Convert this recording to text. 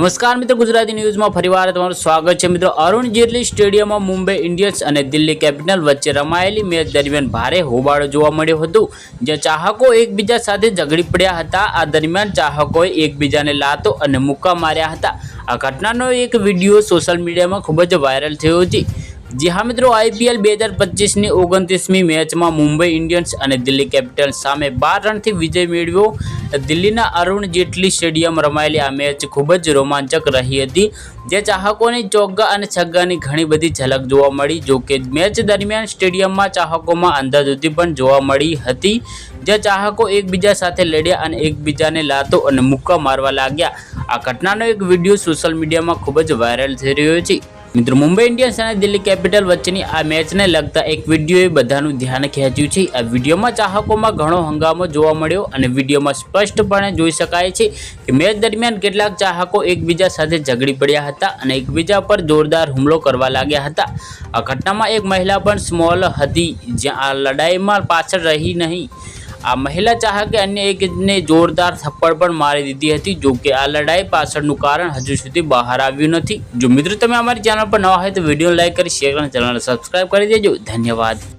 નમસ્કાર મિત્રો, ગુજરાતી ન્યૂઝમાં ફરીવાર તમારું સ્વાગત છે. મિત્રો, અરુણ જેટલી સ્ટેડિયમમાં મુંબઈ ઇન્ડિયન્સ અને દિલ્હી કેપિટલ વચ્ચે રમાયેલી મેચ દરમિયાન ભારે હોબાળો જોવા મળ્યો હતો, જ્યાં ચાહકો એકબીજા સાથે ઝઘડી પડ્યા હતા. આ દરમિયાન ચાહકોએ એકબીજાને લાતો અને મુક્કા માર્યા હતા. આ ઘટનાનો એક વીડિયો સોશિયલ મીડિયામાં ખૂબ જ વાયરલ થયો છે. જી હા, મિત્રો, આઈપીએલ બે હજાર પચીસની ઓગણત્રીસમી મેચમાં મુંબઈ ઇન્ડિયન્સ અને દિલ્હી કેપિટલ્સ સામે બાર રનથી વિજય મેળવ્યો. દિલ્હીના અરુણ જેટલી સ્ટેડિયમ રમાયેલી આ મેચ ખૂબ જ રોમાંચક રહી હતી, જે ચાહકોની ચોગ્ગા અને છગ્ગાની ઘણી બધી ઝલક જોવા મળી, જો કે મેચ દરમિયાન સ્ટેડિયમમાં ચાહકોમાં અંધાધૂંધી પણ જોવા મળી હતી જે ચાહકો એકબીજા સાથે લડ્યા અને એકબીજાને લાતો અને મુક્કા મારવા લાગ્યા. આ ઘટનાનો એક વીડિયો સોશિયલ મીડિયામાં ખૂબ જ વાયરલ થઈ રહ્યો છે. મિત્રો, મુંબઈ ઇન્ડિયન્સ અને દિલ્હી કેપિટલ વચ્ચેની આ મેચને લગતા એક વિડીયોએ બધાનું ધ્યાન ખેંચ્યું છે. આ વિડીયોમાં ચાહકોમાં ઘણો હંગામો જોવા મળ્યો અને વિડીયોમાં સ્પષ્ટપણે જોઈ શકાય છે કે મેચ દરમિયાન કેટલાક ચાહકો એકબીજા સાથે ઝઘડી પડ્યા હતા અને એકબીજા પર જોરદાર હુમલો કરવા લાગ્યા હતા. આ ઘટનામાં એક મહિલા પણ સ્મોલ હતી જ્યાં આ લડાઈમાં પાછળ રહી નહીં. આ મહિલા ચાહકે અન્ય એકને જોરદાર થપ્પડ પણ મારી દીધી હતી, જો કે આ લડાઈ પાછળનું કારણ હજુ સુધી બહાર આવ્યું નથી. જો મિત્રો, તમે અમારી ચેનલ પર નવા હોય તો વીડિયો લાઇક કરી, શેર અને ચેનલને સબસ્ક્રાઈબ કરી દેજો. ધન્યવાદ.